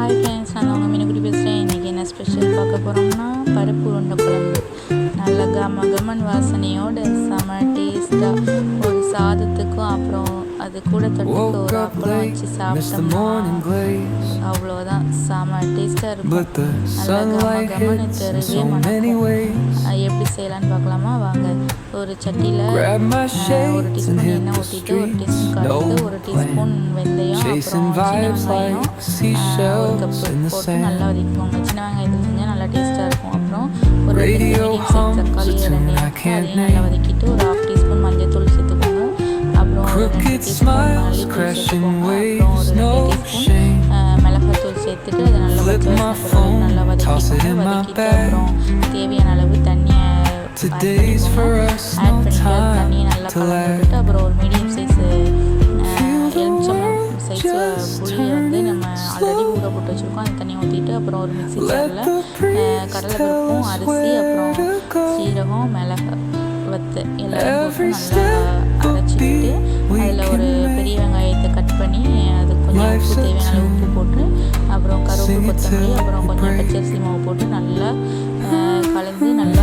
Hi friends நான் உங்கள் மீனுக்குடி பேசுகிறேன் இன்றைக்கி என்ன ஸ்பெஷல் பார்க்க போகிறோம்னா பருப்பு உருண்டை குழம்பு. நல்ல கம கமன் வாசனையோட செம டேஸ்ட்டாக ஒரு சாதத்துக்கும் அப்புறம் அது கூட தொட்டுக்க ஒரு அப்பளம் வச்சு சாப்பிட்டோம்னா. அவ்வளோதான் செம டேஸ்ட்டாக இருக்கும். நல்ல கம கமன்னு many மணக்கும் எப்படி செய்யலான்னு பார்க்கலாமா? வாங்க. ஒரு சட்டியில் ஒரு டீஸ்பூன் எண்ணெய் ஊற்றிட்டு ஒரு. டீஸ்பூன் கடுகு ஒரு டீஸ்பூன். வெந்தயம் அப்புறம் சின்ன vibes வெங்காயம் like ஆஹ், ஒரு seashells கப்பு in the போட்டு நல்லா sand. வதக்கிக்கோங்க சின்ன வெங்காயத்தில் செஞ்சால் நல்லா டேஸ்ட்டாக இருக்கும் அப்புறம் ஒரு ரெண்டு Radio மீடியம் சைஸ் hums தக்காளி a tune ரெண்டு I எடுத்து can't அதையும் நல்லா name. வதக்கிட்டு ஒரு ஹாஃப் டீஸ்பூன் மஞ்சள் தூள் சேர்த்துக்கோங்க அப்புறம் ஒரு ரெண்டு Crooked டீஸ்பூன் smiles, மல்லித்தூள் crashing சேர்த்துக்கோங்க waves, அப்புறம் ஒரு no ரெண்டு டீஸ்பூன் shame. மிளகாத்தூள் சேர்த்துட்டு அதை நல்லா Flip பச்சை my வாசனை போகிற வரைக்கும் நல்லா phone, toss it வதக்கிக்கோங்க in my வதக்கிட்டு bag. அப்புறம் தேவையான அளவு தண்ணியை ஆட் Today's for பண்ணிக்கோங்க us, ஆட் no பண்ணிட்டு அது time தண்ணியை நல்லா புளி வந்து நம்ம ஆல்ரெடி ஊற போட்டு வச்சுருக்கோம் அந்த தண்ணியை ஊற்றிட்டு அப்புறம் ஒரு Let ஜாரில் கடலைப்பருப்பும் அரிசி அப்புறம். சீரகம் மிளகு வத்து எல்லாத்தையும் போட்டு நல்லா we அதில் ஒரு பெரிய வெங்காயத்தை கட் பண்ணி அது கொஞ்சம் உப்பு தேவையான உப்பு போட்டு அப்புறம் கருவேப்பு கொத்தமல்லி அப்புறம் கொஞ்சம். பச்சரிசி மாவு போட்டு நல்லா கலந்து நல்லா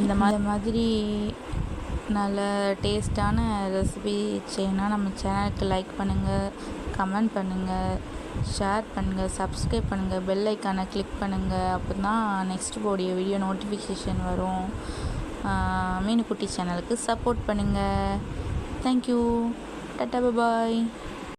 இந்த மாதிரி நல்ல டேஸ்டான ரெசிபி செய்யணும்னா நம்ம சேனலுக்கு லைக் பண்ணுங்கள் கமெண்ட் பண்ணுங்கள் ஷேர் பண்ணுங்கள் சப்ஸ்கிரைப் பண்ணுங்கள் பெல் ஐக்கானை கிளிக் பண்ணுங்கள் அப்போ தான் நெக்ஸ்ட் போடிய வீடியோ நோட்டிஃபிகேஷன் வரும். மீனுக்குட்டி சேனலுக்கு சப்போர்ட் பண்ணுங்கள் தேங்க்யூ டட்டா பாய்